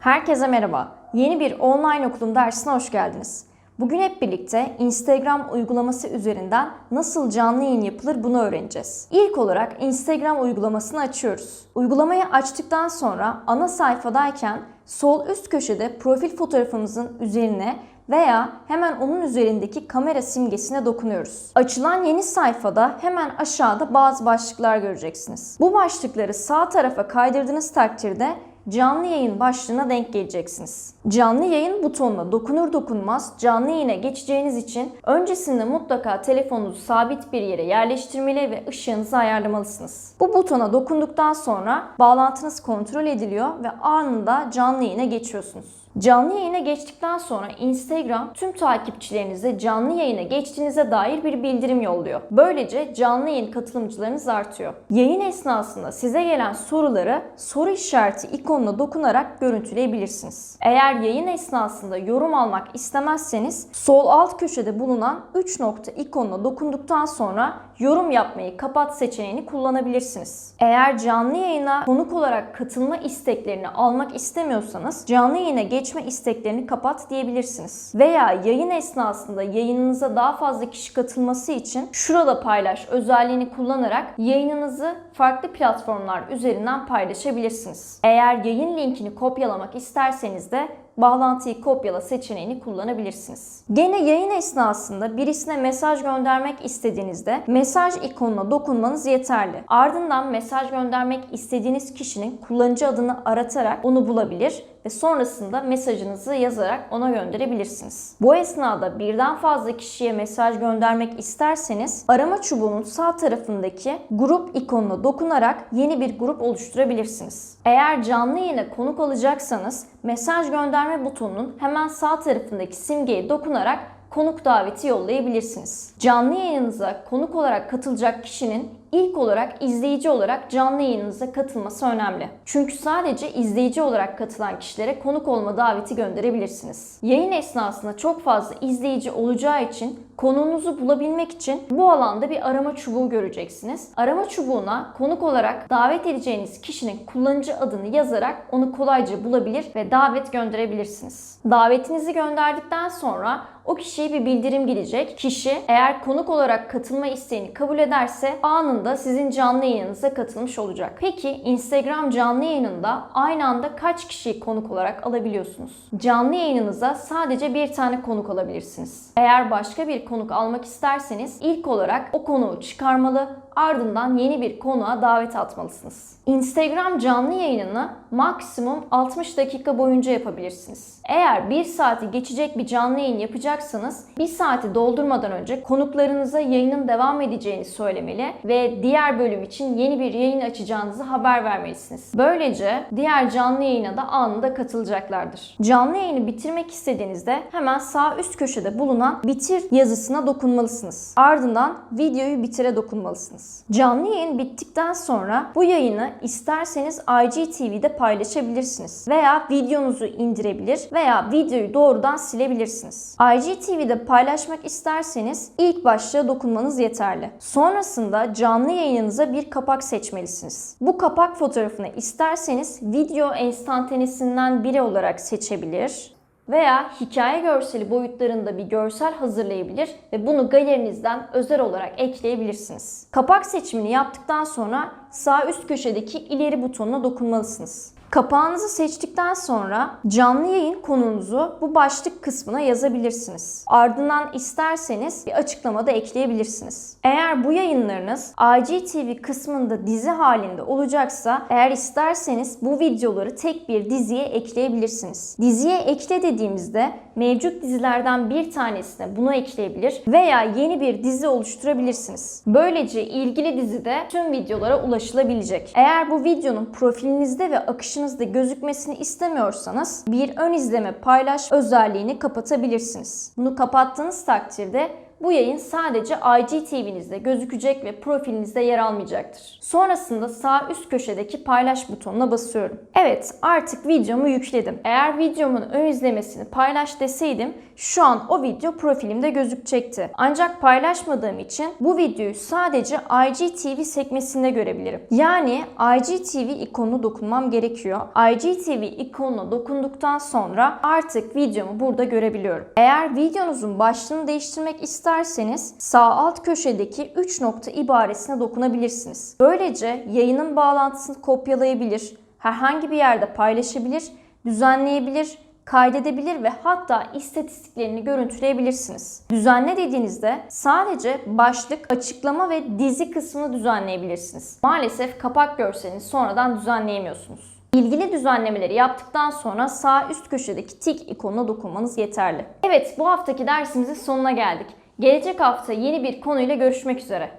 Herkese merhaba. Yeni bir online okulum dersine hoş geldiniz. Bugün hep birlikte Instagram uygulaması üzerinden nasıl canlı yayın yapılır bunu öğreneceğiz. İlk olarak Instagram uygulamasını açıyoruz. Uygulamayı açtıktan sonra ana sayfadayken sol üst köşede profil fotoğrafımızın üzerine veya hemen onun üzerindeki kamera simgesine dokunuyoruz. Açılan yeni sayfada hemen aşağıda bazı başlıklar göreceksiniz. Bu başlıkları sağ tarafa kaydırdığınız takdirde canlı yayın başlığına denk geleceksiniz. Canlı yayın butonuna dokunur dokunmaz canlı yayına geçeceğiniz için öncesinde mutlaka telefonunuzu sabit bir yere yerleştirmeli ve ışığınızı ayarlamalısınız. Bu butona dokunduktan sonra bağlantınız kontrol ediliyor ve anında canlı yayına geçiyorsunuz. Canlı yayına geçtikten sonra Instagram tüm takipçilerinize canlı yayına geçtiğinize dair bir bildirim yolluyor. Böylece canlı yayın katılımcılarınız artıyor. Yayın esnasında size gelen soruları soru işareti ikonuna dokunarak görüntüleyebilirsiniz. Eğer yayın esnasında yorum almak istemezseniz sol alt köşede bulunan 3 nokta ikonuna dokunduktan sonra yorum yapmayı kapat seçeneğini kullanabilirsiniz. Eğer canlı yayına konuk olarak katılma isteklerini almak istemiyorsanız canlı yayına geçme isteklerini kapat diyebilirsiniz. Veya yayın esnasında yayınınıza daha fazla kişi katılması için şurada paylaş özelliğini kullanarak yayınınızı farklı platformlar üzerinden paylaşabilirsiniz. Eğer yayın linkini kopyalamak isterseniz de bağlantıyı kopyala seçeneğini kullanabilirsiniz. Gene yayın esnasında birisine mesaj göndermek istediğinizde mesaj ikonuna dokunmanız yeterli. Ardından mesaj göndermek istediğiniz kişinin kullanıcı adını aratarak onu bulabilir ve sonrasında mesajınızı yazarak ona gönderebilirsiniz. Bu esnada birden fazla kişiye mesaj göndermek isterseniz arama çubuğunun sağ tarafındaki grup ikonuna dokunarak yeni bir grup oluşturabilirsiniz. Eğer canlı yayına konuk alacaksanız mesaj gönderme butonunun hemen sağ tarafındaki simgeye dokunarak konuk daveti yollayabilirsiniz. Canlı yayınınıza konuk olarak katılacak kişinin ilk olarak izleyici olarak canlı yayınınıza katılması önemli. Çünkü sadece izleyici olarak katılan kişilere konuk olma daveti gönderebilirsiniz. Yayın esnasında çok fazla izleyici olacağı için konuğunuzu bulabilmek için bu alanda bir arama çubuğu göreceksiniz. Arama çubuğuna konuk olarak davet edeceğiniz kişinin kullanıcı adını yazarak onu kolayca bulabilir ve davet gönderebilirsiniz. Davetinizi gönderdikten sonra o kişiye bir bildirim gelecek. Kişi eğer konuk olarak katılma isteğini kabul ederse anında sizin canlı yayınınıza katılmış olacak. Peki Instagram canlı yayınında aynı anda kaç kişiyi konuk olarak alabiliyorsunuz? Canlı yayınınıza sadece bir tane konuk alabilirsiniz. Eğer başka bir konuk almak isterseniz ilk olarak o konuğu çıkarmalı, ardından yeni bir konuğa davet atmalısınız. Instagram canlı yayınını maksimum 60 dakika boyunca yapabilirsiniz. Eğer 1 saati geçecek bir canlı yayın yapacaksanız 1 saati doldurmadan önce konuklarınıza yayının devam edeceğini söylemeli ve diğer bölüm için yeni bir yayın açacağınızı haber vermelisiniz. Böylece diğer canlı yayına da anında katılacaklardır. Canlı yayını bitirmek istediğinizde hemen sağ üst köşede bulunan bitir yazısına dokunmalısınız. Ardından videoyu bitire dokunmalısınız. Canlı yayın bittikten sonra bu yayını isterseniz IGTV'de paylaşabilirsiniz veya videonuzu indirebilir veya videoyu doğrudan silebilirsiniz. IGTV'de paylaşmak isterseniz ilk başlığa dokunmanız yeterli. Sonrasında canlı yayınınıza bir kapak seçmelisiniz. Bu kapak fotoğrafını isterseniz video enstantanesinden biri olarak seçebilir veya hikaye görseli boyutlarında bir görsel hazırlayabilir ve bunu galerinizden özel olarak ekleyebilirsiniz. Kapak seçimini yaptıktan sonra sağ üst köşedeki ileri butonuna dokunmalısınız. Kapağınızı seçtikten sonra canlı yayın konunuzu bu başlık kısmına yazabilirsiniz. Ardından isterseniz bir açıklamada ekleyebilirsiniz. Eğer bu yayınlarınız IGTV kısmında dizi halinde olacaksa eğer isterseniz bu videoları tek bir diziye ekleyebilirsiniz. Diziye ekle dediğimizde mevcut dizilerden bir tanesine bunu ekleyebilir veya yeni bir dizi oluşturabilirsiniz. Böylece ilgili dizide tüm videolara ulaşılabilecek. Eğer bu videonun profilinizde ve akışınızda gözükmesini istemiyorsanız bir ön izleme paylaş özelliğini kapatabilirsiniz. Bunu kapattığınız takdirde bu yayın sadece IGTV'nizde gözükecek ve profilinizde yer almayacaktır. Sonrasında sağ üst köşedeki paylaş butonuna basıyorum. Evet artık videomu yükledim. Eğer videomun ön izlemesini paylaş deseydim şu an o video profilimde gözükecekti. Ancak paylaşmadığım için bu videoyu sadece IGTV sekmesinde görebilirim. Yani IGTV ikonuna dokunmam gerekiyor. IGTV ikonuna dokunduktan sonra artık videomu burada görebiliyorum. Eğer videonuzun başlığını değiştirmek isterseniz sağ alt köşedeki 3 nokta ibaresine dokunabilirsiniz. Böylece yayının bağlantısını kopyalayabilir, herhangi bir yerde paylaşabilir, düzenleyebilir, kaydedebilir ve hatta istatistiklerini görüntüleyebilirsiniz. Düzenle dediğinizde sadece başlık, açıklama ve dizi kısmını düzenleyebilirsiniz. Maalesef kapak görselini sonradan düzenleyemiyorsunuz. İlgili düzenlemeleri yaptıktan sonra sağ üst köşedeki tik ikonuna dokunmanız yeterli. Evet bu haftaki dersimizin sonuna geldik. Gelecek hafta yeni bir konuyla görüşmek üzere.